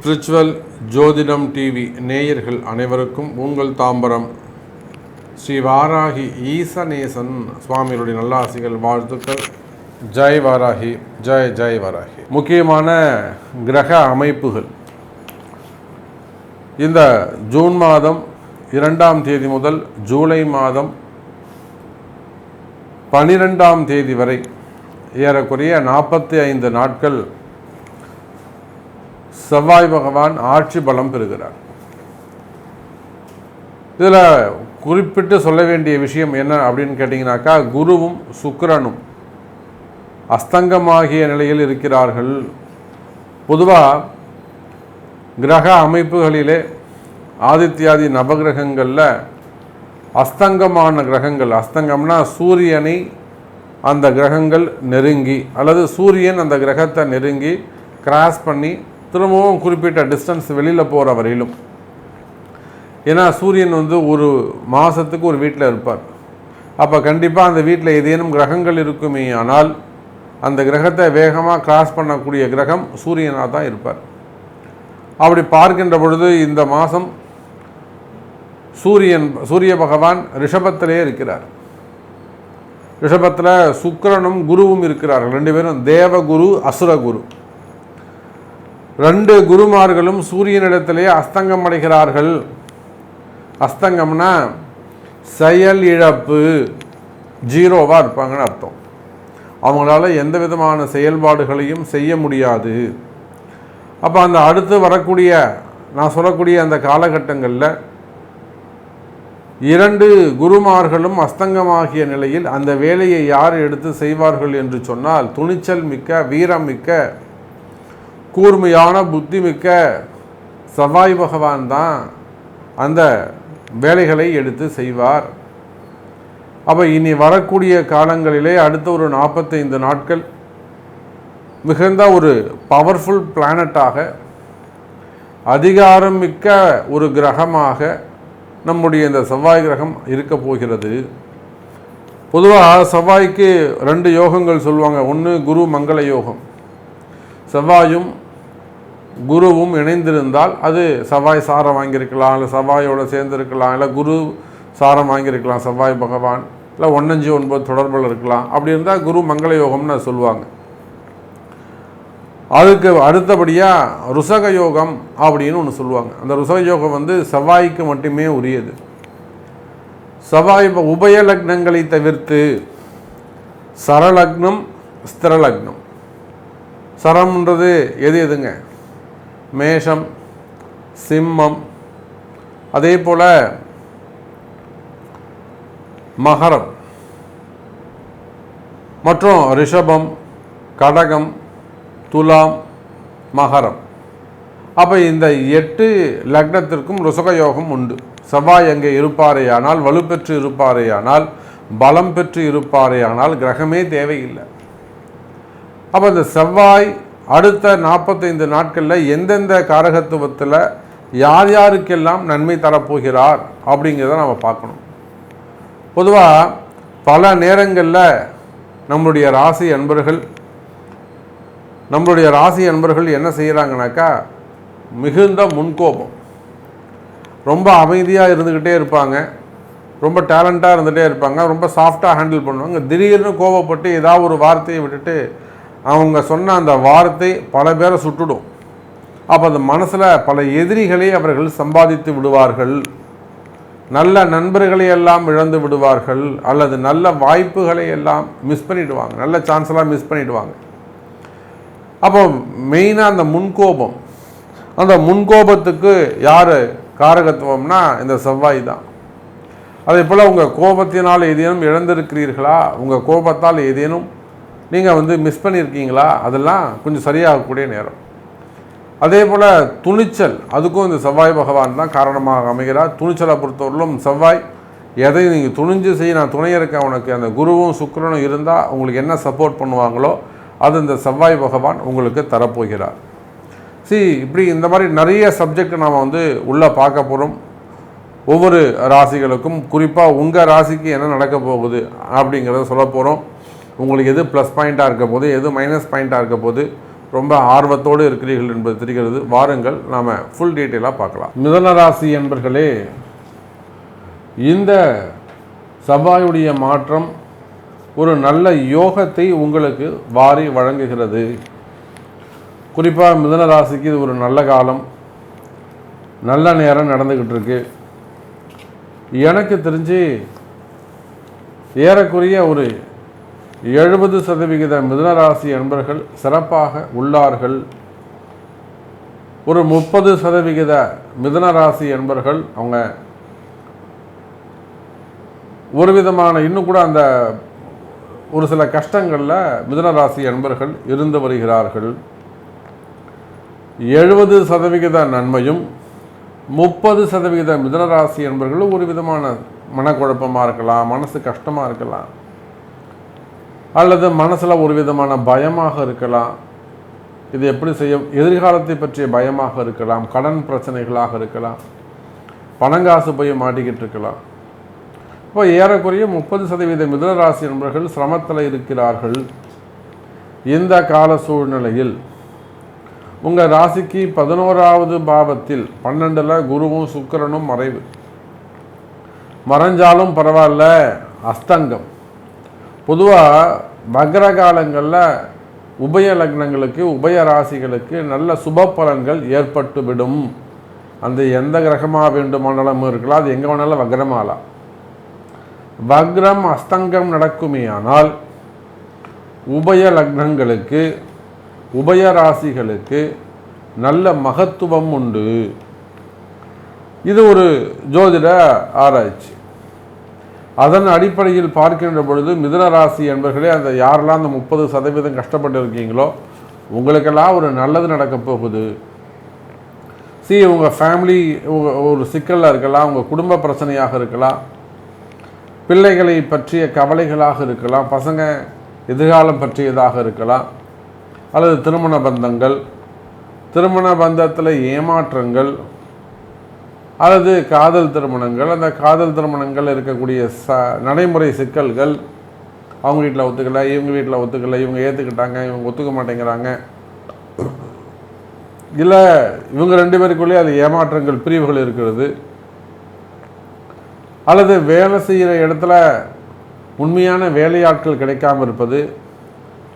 Spiritual ஜோதிடம் TV நேயர்கள் அனைவருக்கும் உங்கள் தாம்பரம். ஸ்ரீ வாராகி ஈசநேசன் சுவாமிகளுடைய நல்லாசிகள் வாழ்த்துக்கள். ஜெய் வாராகி ஜெய் ஜெய் வாராகி. முக்கியமான கிரக அமைப்புகள். இந்த ஜூன் மாதம் இரண்டாம் தேதி முதல் ஜூலை மாதம் பனிரெண்டாம் தேதி வரை ஏறக்குறைய நாற்பத்தி ஐந்து நாட்கள் செவ்வாய் பகவான் ஆட்சி பலம் பெறுகிறார். இதில் குறிப்பிட்டு சொல்ல வேண்டிய விஷயம் என்ன அப்படின்னு கேட்டிங்கனாக்கா குருவும் சுக்கரனும் அஸ்தங்கமாகிய நிலையில் இருக்கிறார்கள். பொதுவாக கிரக அமைப்புகளிலே ஆதித்யாதி நவகிரகங்களில் அஸ்தங்கமான கிரகங்கள் அஸ்தங்கம்னா சூரியனை அந்த கிரகங்கள் நெருங்கி அல்லது சூரியன் அந்த கிரகத்தை நெருங்கி கிராஸ் பண்ணி திரும்பவும் குறிப்பிட்ட டிஸ்டன்ஸ் வெளியில் போகிற வரையிலும். ஏன்னா சூரியன் வந்து ஒரு மாதத்துக்கு ஒரு வீட்டில் இருப்பார். அப்போ கண்டிப்பாக அந்த வீட்டில் ஏதேனும் கிரகங்கள் இருக்குமே ஆனால் அந்த கிரகத்தை வேகமாக கிராஸ் பண்ணக்கூடிய கிரகம் சூரியனாக தான் இருப்பார். அப்படி பார்க்கின்ற பொழுது இந்த மாதம் சூரியன் சூரிய பகவான் ரிஷபத்திலே இருக்கிறார். ரிஷபத்தில் சுக்கிரனும் குருவும் இருக்கிறார்கள். ரெண்டு பேரும் தேவகுரு அசுரகுரு. ரெண்டு குருமார்களும் சூரியனிடத்திலேயே அஸ்தங்கம் அடைகிறார்கள். அஸ்தங்கம்னா செயல் இழப்பு ஜீரோவாக இருப்பாங்கன்னு அர்த்தம். அவங்களால எந்த விதமான செயல்பாடுகளையும் செய்ய முடியாது. அப்போ அந்த அடுத்து வரக்கூடிய நான் சொல்லக்கூடிய அந்த காலகட்டங்களில் இரண்டு குருமார்களும் அஸ்தங்கமாகிய நிலையில் அந்த வேலையை யார் எடுத்து செய்வார்கள் என்று சொன்னால் துணிச்சல் மிக்க வீரம் மிக்க கூர்மையான புத்தி மிக்க சவாய் பகவான் தான் அந்த வேலைகளை எடுத்து செய்வார். அப்போ இனி வரக்கூடிய காலங்களிலே அடுத்த ஒரு நாற்பத்தைந்து நாட்கள் மிகுந்த ஒரு பவர்ஃபுல் பிளானட்டாக அதிகாரம் மிக்க ஒரு கிரகமாக நம்முடைய இந்த செவ்வாய் கிரகம் இருக்க போகிறது. பொதுவாக செவ்வாய்க்கு ரெண்டு யோகங்கள் சொல்லுவாங்க. ஒன்று குரு மங்கள யோகம். செவ்வாயும் குருவும் இணைந்திருந்தால் அது செவ்வாய் சாரம் வாங்கியிருக்கலாம். இல்லை செவ்வாயோடு சேர்ந்துருக்கலாம். இல்லை குரு சாரம் வாங்கியிருக்கலாம். செவ்வாய் பகவான். இல்லை ஒன்னஞ்சு ஒன்பது தொடர்பில் இருக்கலாம். அப்படி இருந்தால் குரு மங்கள யோகம்னு சொல்லுவாங்க. அதுக்கு அடுத்தபடியாக ருசக யோகம் அப்படின்னு ஒன்று சொல்லுவாங்க. அந்த ருசக யோகம் வந்து செவ்வாய்க்கு மட்டுமே உரியது. செவ்வாய் உபய லக்னங்களை தவிர்த்து சரலக்னம் ஸ்திரலக்னம். சரம்ன்றது எது எதுங்க? மேஷம் சிம்மம் அதே போல் மகரம். மற்றும் ரிஷபம் கடகம் துலாம் மகரம். அப்போ இந்த எட்டு லக்னத்திற்கும் ருசகயோகம் உண்டு. செவ்வாய் அங்கே இருப்பாரேயானால் வலுப்பெற்று இருப்பாரேயானால் பலம் பெற்று இருப்பாரேயானால் கிரகமே தேவையில்லை. அப்போ இந்த செவ்வாய் அடுத்த நாற்பத்தைந்து நாட்களில் எந்தெந்த காரகத்துவத்தில் யார் யாருக்கெல்லாம் நன்மை தரப்போகிறார் அப்படிங்கிறத நம்ம பார்க்கணும். பொதுவாக பல நேரங்களில் நம்முடைய ராசி அன்பர்கள் நம்மளுடைய ராசி அன்பர்கள் என்ன செய்கிறாங்கனாக்கா மிகுந்த முன்கோபம். ரொம்ப அமைதியாக இருந்துக்கிட்டே இருப்பாங்க. ரொம்ப டேலண்ட்டாக இருந்துகிட்டே இருப்பாங்க. ரொம்ப சாஃப்டாக ஹேண்டில் பண்ணுவாங்க. திடீர்னு கோபப்பட்டு ஏதாவது ஒரு வார்த்தையை விட்டுட்டு அவங்க சொன்ன அந்த வார்த்தை பல பேரை சுட்டுடும். அப்போ அந்த மனசில் பல எதிரிகளை அவர்கள் சம்பாதித்து விடுவார்கள். நல்ல நண்பர்களை எல்லாம் இழந்து விடுவார்கள். அல்லது நல்ல வாய்ப்புகளை எல்லாம் மிஸ் பண்ணிவிடுவாங்க நல்ல சான்ஸ்லாம் மிஸ் பண்ணிவிடுவாங்க அப்போ மெயினாக அந்த முன்கோபம். அந்த முன்கோபத்துக்கு யார் காரகத்துவம்னா இந்த செவ்வாய் தான். அதே போல் உங்கள் கோபத்தினால் ஏதேனும் இழந்திருக்கிறீர்களா? உங்கள் கோபத்தால் ஏதேனும் நீங்கள் வந்து மிஸ் பண்ணியிருக்கீங்களா? அதெல்லாம் கொஞ்சம் சரியாகக்கூடிய நேரம். அதே போல் துணிச்சல் அதுக்கும் இந்த செவ்வாய் பகவான் தான் காரணமாக அமைகிறார். துணிச்சலை பொறுத்தவரையிலும் செவ்வாய் எதையும் நீங்கள் துணிஞ்சு செய்ய நான் துணை இருக்கேன் உனக்கு. அந்த குருவும் சுக்கரனும் இருந்தால் உங்களுக்கு என்ன சப்போர்ட் பண்ணுவாங்களோ அது இந்த செவ்வாய் பகவான் உங்களுக்கு தரப்போகிறார். சி இப்படி இந்த மாதிரி நிறைய சப்ஜெக்ட் நாம் வந்து உள்ளே பார்க்க போகிறோம் ஒவ்வொரு ராசிகளுக்கும் குறிப்பாக உங்கள் ராசிக்கு என்ன நடக்க போகுது அப்படிங்கிறத சொல்ல போகிறோம் உங்களுக்கு எது ப்ளஸ் பாயிண்ட்டாக இருக்க போது எது மைனஸ் பாயிண்ட்டாக இருக்க போது ரொம்ப ஆர்வத்தோடு இருக்கிறீர்கள் என்பது தெரிகிறது. வாருங்கள் நாம் ஃபுல் டீட்டெயிலாக பார்க்கலாம். மிதன ராசி என்பர்களே இந்த செவ்வாயுடைய மாற்றம் ஒரு நல்ல யோகத்தை உங்களுக்கு வாரி வழங்குகிறது. குறிப்பாக மிதன ராசிக்கு இது ஒரு நல்ல காலம். நல்ல நேரம் நடந்துக்கிட்டு இருக்கு எனக்கு தெரிஞ்சு ஏறக்குறைய ஒரு எழுபது சதவிகித மிதனராசி அன்பர்கள் சிறப்பாக உள்ளார்கள். ஒரு முப்பது சதவிகித மிதனராசி அன்பர்கள் அவங்க ஒரு விதமான இன்னும் கூட அந்த ஒரு சில கஷ்டங்களில் மிதனராசி அன்பர்கள் இருந்து வருகிறார்கள். எழுபது சதவிகித நன்மையும் முப்பது சதவிகித மிதனராசி என்பர்களும் ஒரு விதமான மனக்குழப்பமாக இருக்கலாம் மனசு கஷ்டமாக இருக்கலாம். அல்லது மனசில் ஒரு விதமான பயமாக இருக்கலாம். இது எப்படி செய்ய எதிர்காலத்தை பற்றிய பயமாக இருக்கலாம் கடன் பிரச்சனைகளாக இருக்கலாம். பணங்காசு போய் மாட்டிக்கிட்டு இருக்கலாம். இப்போ ஏறக்குறைய முப்பது சதவீத மிதனராசி நண்பர்கள் சிரமத்தில் இருக்கிறார்கள். இந்த கால சூழ்நிலையில் உங்கள் ராசிக்கு பதினோராவது பாவத்தில் பன்னெண்டில் குருவும் சுக்கிரனும் மறைவு. மறைஞ்சாலும் பரவாயில்ல அஸ்தங்கம். பொதுவாக வக்ர காலங்களில் உபய லக்னங்களுக்கு உபய ராசிகளுக்கு நல்ல சுப பலன்கள் ஏற்பட்டுவிடும். அந்த எந்த கிரகமாக வேண்டுமானாலும் இருக்கலாம் அது எங்கே வேணாலும் வக்ரமாகலாம் வக்ரம் அஸ்தங்கம் நடக்குமே ஆனால் உபய லக்னங்களுக்கு உபய ராசிகளுக்கு நல்ல மகத்துவம் உண்டு. இது ஒரு ஜோதிட ஆராய்ச்சி. அதன் அடிப்படையில் பார்க்கின்ற பொழுது மிதுன ராசி என்பர்களே அந்த யாரெல்லாம் அந்த முப்பது சதவீதம் கஷ்டப்பட்டு இருக்கீங்களோ உங்களுக்கெல்லாம் ஒரு நல்லது நடக்க போகுது. சி உங்கள் ஃபேமிலி ஒரு சிக்கலில் இருக்கலாம் உங்கள் குடும்ப பிரச்சனையாக இருக்கலாம் பிள்ளைகளை பற்றிய கவலைகளாக இருக்கலாம் பசங்க எதிர்காலம் பற்றியதாக இருக்கலாம் அல்லது திருமண பந்தங்கள் திருமண பந்தத்தில் ஏமாற்றங்கள் அல்லது காதல் திருமணங்கள் அந்த காதல் திருமணங்கள் இருக்கக்கூடிய ச நடைமுறை சிக்கல்கள் அவங்க வீட்டில் ஒத்துக்கலை இவங்க வீட்டில் ஒத்துக்கலை இவங்க ஏற்றுக்கிட்டாங்க இவங்க ஒத்துக்க மாட்டேங்கிறாங்க. இல்லை இவங்க ரெண்டு பேருக்குள்ளேயே அது ஏமாற்றங்கள் பிரிவுகள் இருக்கிறது. அல்லது வேலை செய்கிற இடத்துல உண்மையான வேலையாட்கள் கிடைக்காம இருப்பது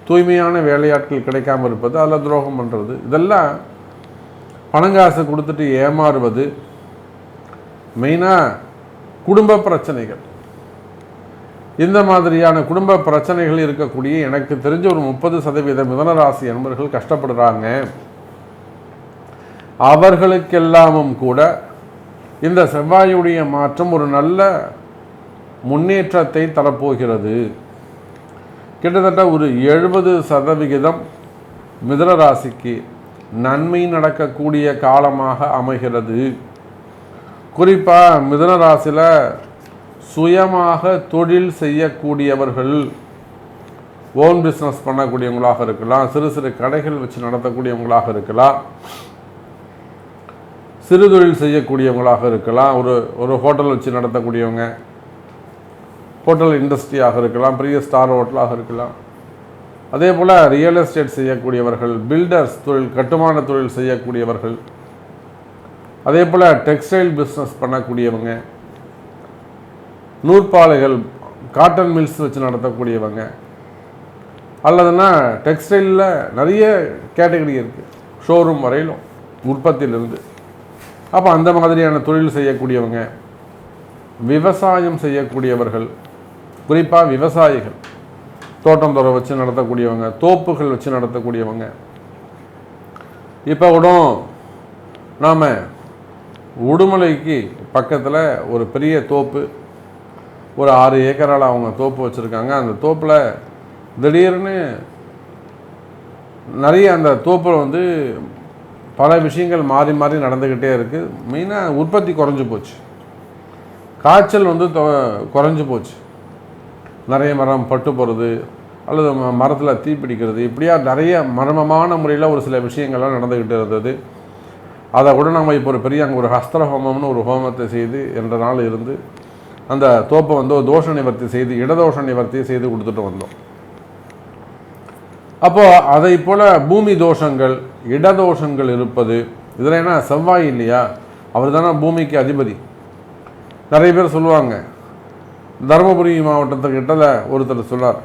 தூய்மையான வேலையாட்கள் கிடைக்காமல் இருப்பது அதில் துரோகம் பண்ணுறது இதெல்லாம் பணங்காசு கொடுத்துட்டு ஏமாறுவது மெயினாக குடும்ப பிரச்சனைகள். இந்த மாதிரியான குடும்ப பிரச்சனைகள் இருக்கக்கூடிய எனக்கு தெரிஞ்ச ஒரு முப்பது சதவீத மிதனராசி நண்பர்கள் கஷ்டப்படுறாங்க. அவர்களுக்கெல்லாமும் கூட இந்த செவ்வாயுடைய மாற்றம் ஒரு நல்ல முன்னேற்றத்தை தரப்போகிறது. கிட்டத்தட்ட ஒரு எழுபது சதவிகிதம் மிதனராசிக்கு நன்மை நடக்கக்கூடிய காலமாக அமைகிறது. குறிப்பாக மிதனராசியில் சுயமாக தொழில் செய்யக்கூடியவர்கள் ஓன் பிஸ்னஸ் பண்ணக்கூடியவங்களாக இருக்கலாம் சிறு சிறு கடைகள் வச்சு நடத்தக்கூடியவங்களாக இருக்கலாம். சிறு தொழில் செய்யக்கூடியவங்களாக இருக்கலாம். ஒரு ஒரு ஹோட்டல் வச்சு நடத்தக்கூடியவங்க. ஹோட்டல் இண்டஸ்ட்ரியாக இருக்கலாம். பெரிய ஸ்டார் ஹோட்டலாக இருக்கலாம். அதே போல் ரியல் எஸ்டேட் செய்யக்கூடியவர்கள் பில்டர்ஸ் தொழில் கட்டுமான தொழில் செய்யக்கூடியவர்கள். அதே போல் டெக்ஸ்டைல் பிஸ்னஸ் பண்ணக்கூடியவங்க. நூற்பாலைகள் காட்டன் மில்ஸ் வச்சு நடத்தக்கூடியவங்க. அல்லதுன்னா டெக்ஸ்டைலில் நிறைய கேட்டகரி இருக்குது ஷோரூம் வரையிலும் உற்பத்தியிலிருந்து. அப்போ அந்த மாதிரியான தொழில் செய்யக்கூடியவங்க விவசாயம் செய்யக்கூடியவர்கள் குறிப்பாக விவசாயிகள் தோட்டம் துறை வச்சு நடத்தக்கூடியவங்க தோப்புகள் வச்சு நடத்தக்கூடியவங்க. இப்போ கூட நாம் உடுமலைக்கு பக்கத்தில் ஒரு பெரிய தோப்பு ஒரு ஆறு ஏக்கரால் அவங்க தோப்பு வச்சுருக்காங்க. அந்த தோப்பில் திடீர்னு நிறைய அந்த தோப்பில் வந்து பல விஷயங்கள் மாறி மாறி நடந்துக்கிட்டே இருக்குது மெயினாக உற்பத்தி குறைஞ்சி போச்சு. காய்ச்சல் வந்து குறைஞ்சி போச்சு. நிறைய மரம் பட்டு போகிறது அல்லது மரத்தில் தீ பிடிக்கிறது இப்படியா நிறைய மர்மமான முறையில் ஒரு சில விஷயங்கள்லாம் நடந்துக்கிட்டு இருந்தது. அதை கூட நம்ம இப்போ ஒரு பெரிய அங்கே ஒரு ஹஸ்திர ஹோமம்னு ஒரு ஹோமத்தை செய்து என்ற நாள் இருந்து அந்த தோப்பை வந்து ஒரு தோஷ நிவர்த்தி செய்து இடதோஷ நிவர்த்தி செய்து கொடுத்துட்டு வந்தோம். அப்போது அதை போல் பூமி தோஷங்கள் இடதோஷங்கள் இருப்பது. இதில் என்ன செவ்வாய் இல்லையா? அவர் தானே பூமிக்கு அதிபதி. நிறைய பேர் சொல்லுவாங்க. தருமபுரி மாவட்டத்துக்கிட்ட ஒருத்தர் சொன்னார்.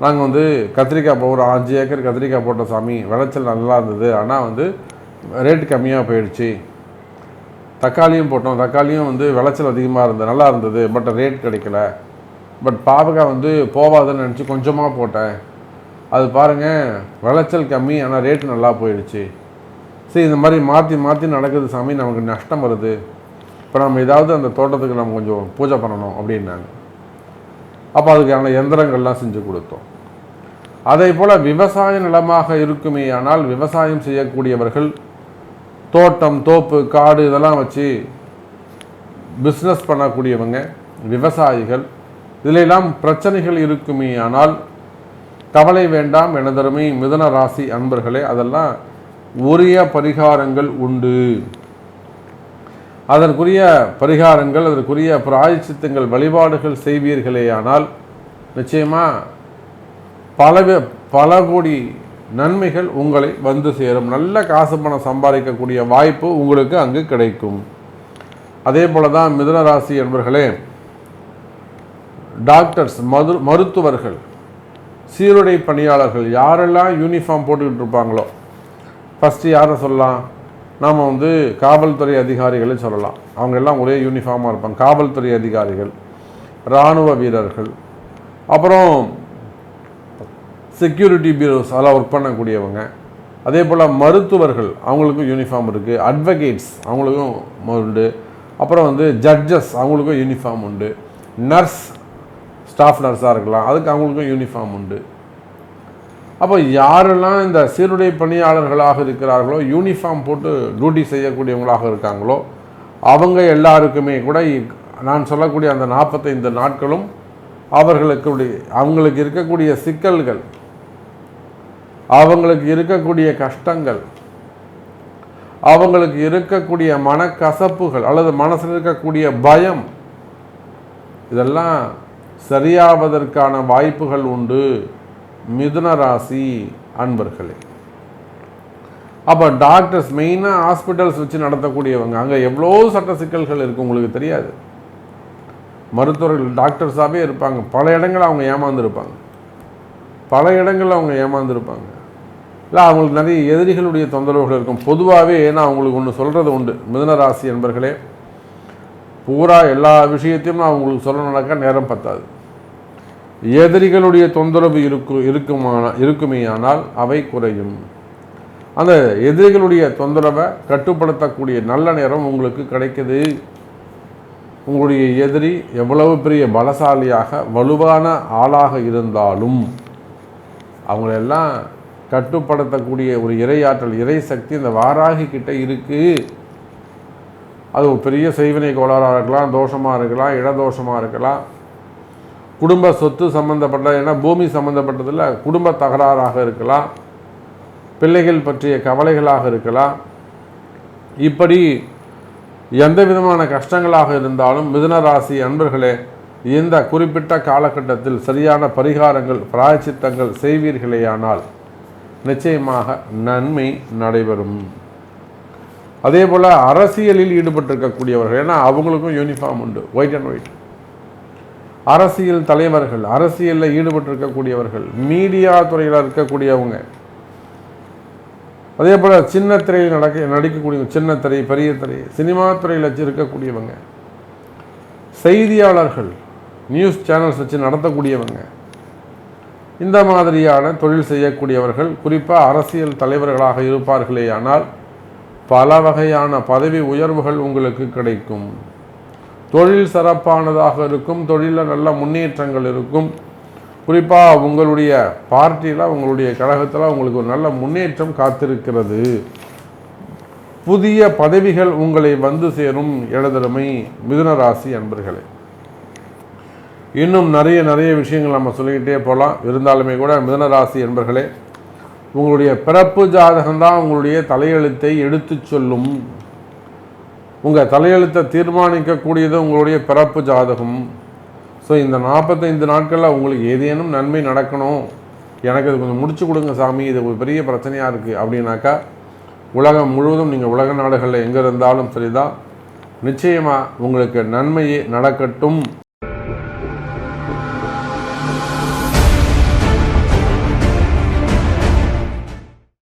நாங்கள் வந்து கத்திரிக்காய் போகிறோம் அஞ்சு ஏக்கர் கத்திரிக்காய் போட்ட சாமி விளைச்சல் நல்லா இருந்தது. ஆனால் வந்து ரேட் கம்மியாக போயிடுச்சு. தக்காளியும் போட்டோம். தக்காளியும் வந்து விளைச்சல் அதிகமாக இருந்தது. நல்லா இருந்தது. பட் ரேட் கிடைக்கல. பட் பாவக்காய் வந்து போவாதுன்னு நினச்சி கொஞ்சமாக போட்டேன். அது பாருங்கள் விளைச்சல் கம்மி ஆனால் ரேட்டு நல்லா போயிடுச்சு. சரி இந்த மாதிரி மாற்றி மாற்றி நடக்குது சாமி நமக்கு நஷ்டம் வருது. இப்போ நம்ம ஏதாவது அந்த தோட்டத்துக்கு நம்ம கொஞ்சம் பூஜை பண்ணணும் அப்படின்னாங்க. அப்போ அதுக்கான எந்திரங்கள்லாம் செஞ்சு கொடுத்தோம். அதே போல் விவசாய நிலமாக இருக்குமே ஆனால் விவசாயம் செய்யக்கூடியவர்கள் தோட்டம் தோப்பு காடு இதெல்லாம் வச்சு பிஸ்னஸ் பண்ணக்கூடியவங்க விவசாயிகள் இதிலெல்லாம் பிரச்சனைகள் இருக்குமே ஆனால் கவலை வேண்டாம் எனதருமை மிதன ராசி அன்பர்களே அதெல்லாம் உரிய பரிகாரங்கள் உண்டு. அதற்குரிய பரிகாரங்கள் அதற்குரிய பிராயச்சித்தங்கள் வழிபாடுகள் செய்வீர்களேயானால் நிச்சயமாக பல பல கோடி நன்மைகள் உங்களை வந்து சேரும். நல்ல காசு பணம் சம்பாதிக்கக்கூடிய வாய்ப்பு உங்களுக்கு அங்கு கிடைக்கும். அதே போல தான் மிதுன ராசி என்பர்களே டாக்டர்ஸ் மது மருத்துவர்கள் சீருடை பணியாளர்கள் யாரெல்லாம் யூனிஃபார்ம் போட்டுக்கிட்டு இருப்பாங்களோ ஃபஸ்ட்டு யாரை சொல்லலாம்? நாம் வந்து காவல்துறை அதிகாரிகளை சொல்லலாம். அவங்க எல்லாம் ஒரே யூனிஃபார்மாக இருப்பாங்க. காவல்துறை அதிகாரிகள் இராணுவ வீரர்கள் அப்புறம் செக்யூரிட்டி பியூரோஸ் அதெல்லாம் ஒர்க் பண்ணக்கூடியவங்க. அதே போல் மருத்துவர்கள் அவங்களுக்கும் யூனிஃபார்ம் இருக்குது அட்வொகேட்ஸ் அவங்களுக்கும் உண்டு. அப்புறம் வந்து ஜட்ஜஸ் அவங்களுக்கும் யூனிஃபார்ம் உண்டு. நர்ஸ் ஸ்டாஃப் நர்ஸாக இருக்கலாம். அதுக்கு அவங்களுக்கும் யூனிஃபார்ம் உண்டு. அப்போ யாரெல்லாம் இந்த சீருடை பணியாளர்களாக இருக்கிறார்களோ யூனிஃபார்ம் போட்டு டியூட்டி செய்யக்கூடியவங்களாக இருக்காங்களோ அவங்க எல்லாருக்குமே கூட நான் சொல்லக்கூடிய அந்த நாற்பத்தைந்து நாட்களும் அவர்களுக்கு அவங்களுக்கு இருக்கக்கூடிய சிக்கல்கள் அவங்களுக்கு இருக்கக்கூடிய கஷ்டங்கள் அவங்களுக்கு இருக்கக்கூடிய மனக்கசப்புகள் அல்லது மனசில் இருக்கக்கூடிய பயம் இதெல்லாம் சரியாவதற்கான வாய்ப்புகள் உண்டு. மிதுன ராசி அன்பர்களே. அப்போ டாக்டர்ஸ் மெயினாக ஹாஸ்பிட்டல்ஸ் வச்சு நடத்தக்கூடியவங்க அங்கே எவ்வளோ சட்ட சிக்கல்கள் இருக்குது உங்களுக்கு தெரியாது. மருத்துவர்கள் டாக்டர்ஸாகவே இருப்பாங்க. பல இடங்களில் அவங்க ஏமாந்துருப்பாங்க. பல இடங்களில் அவங்க ஏமாந்துருப்பாங்க. இல்லை அவங்களுக்கு நிறைய எதிரிகளுடைய தொந்தரவுகள் இருக்கும். பொதுவாகவே நான் அவங்களுக்கு ஒன்று சொல்கிறது உண்டு. மிதுன ராசி என்பர்களே பூரா எல்லா விஷயத்தையும் நான் உங்களுக்கு சொல்லணும்னாக்கா நேரம் பத்தாது. எதிரிகளுடைய தொந்தரவு இருக்கு இருக்குமான இருக்குமேயானால் அவை குறையும். அந்த எதிரிகளுடைய தொந்தரவை கட்டுப்படுத்தக்கூடிய நல்ல நேரம் உங்களுக்கு கிடைக்குது. உங்களுடைய எதிரி எவ்வளவு பெரிய பலசாலியாக வலுவான ஆளாக இருந்தாலும் அவங்களெல்லாம் கட்டுப்படுத்தக்கூடிய ஒரு இறையாற்றல் இறை சக்தி இந்த வாராகி கிட்ட இருக்குது அது ஒரு பெரிய செய்வினை கோளாறாக இருக்கலாம் தோஷமாக இருக்கலாம் இடதோஷமாக இருக்கலாம். குடும்ப சொத்து சம்பந்தப்பட்ட ஏன்னா பூமி சம்பந்தப்பட்டதில் குடும்ப தகராறாக இருக்கலாம். பிள்ளைகள் பற்றிய கவலைகளாக இருக்கலாம். இப்படி எந்த விதமான கஷ்டங்களாக இருந்தாலும் மிதுன ராசி அன்பர்களே இந்த குறிப்பிட்ட காலகட்டத்தில் சரியான பரிகாரங்கள் பிராயச்சித்தங்கள் செய்வீர்களேயானால் நிச்சயமாக நன்மை நடைபெறும். அதே போல் அரசியலில் ஈடுபட்டிருக்கக்கூடியவர்கள் ஏன்னா அவங்களுக்கும் யூனிஃபார்ம் உண்டு ஒயிட் அண்ட் ஒயிட் அரசியல் தலைவர்கள் அரசியலில் ஈடுபட்டிருக்கக்கூடியவர்கள் மீடியா துறையில் இருக்கக்கூடியவங்க. அதே போல் சின்ன திரையில் நடக்க நடிக்கக்கூடிய சின்ன திரை பெரிய திரை சினிமா துறையில் வச்சு இருக்கக்கூடியவங்க. செய்தியாளர்கள் நியூஸ் சேனல்ஸ் வச்சு நடத்தக்கூடியவங்க. இந்த மாதிரியான தொழில் செய்யக்கூடியவர்கள் குறிப்பாக அரசியல் தலைவர்களாக இருப்பார்களே ஆனால் பல வகையான பதவி உயர்வுகள் உங்களுக்கு கிடைக்கும். தொழில் சிறப்பானதாக இருக்கும் தொழிலில் நல்ல முன்னேற்றங்கள் இருக்கும். குறிப்பாக உங்களுடைய பார்ட்டியில் உங்களுடைய கழகத்தில் உங்களுக்கு ஒரு நல்ல முன்னேற்றம் காத்திருக்கிறது. புதிய பதவிகள் உங்களை வந்து சேரும் எழுதருமை மிதுன ராசி அன்பர்களே. இன்னும் நிறைய நிறைய விஷயங்கள் நம்ம சொல்லிக்கிட்டே போகலாம் இருந்தாலுமே கூட மிதுன ராசி என்பர்களே உங்களுடைய பிறப்பு ஜாதகம்தான் உங்களுடைய தலையெழுத்தை எடுத்துச் சொல்லும். உங்கள் தலையெழுத்தை தீர்மானிக்கக்கூடியது உங்களுடைய பிறப்பு ஜாதகம். ஸோ இந்த நாற்பத்தைந்து நாட்களில் உங்களுக்கு ஏதேனும் நன்மை நடக்கணும். எனக்கு இது கொஞ்சம் முடிச்சு கொடுங்க சாமி இது ஒரு பெரிய பிரச்சனையாக இருக்குது அப்படின்னாக்கா உலகம் முழுவதும் நீங்கள் உலக நாடுகளில் எங்கே இருந்தாலும் சரிதான். நிச்சயமாக உங்களுக்கு நன்மையே நடக்கட்டும்.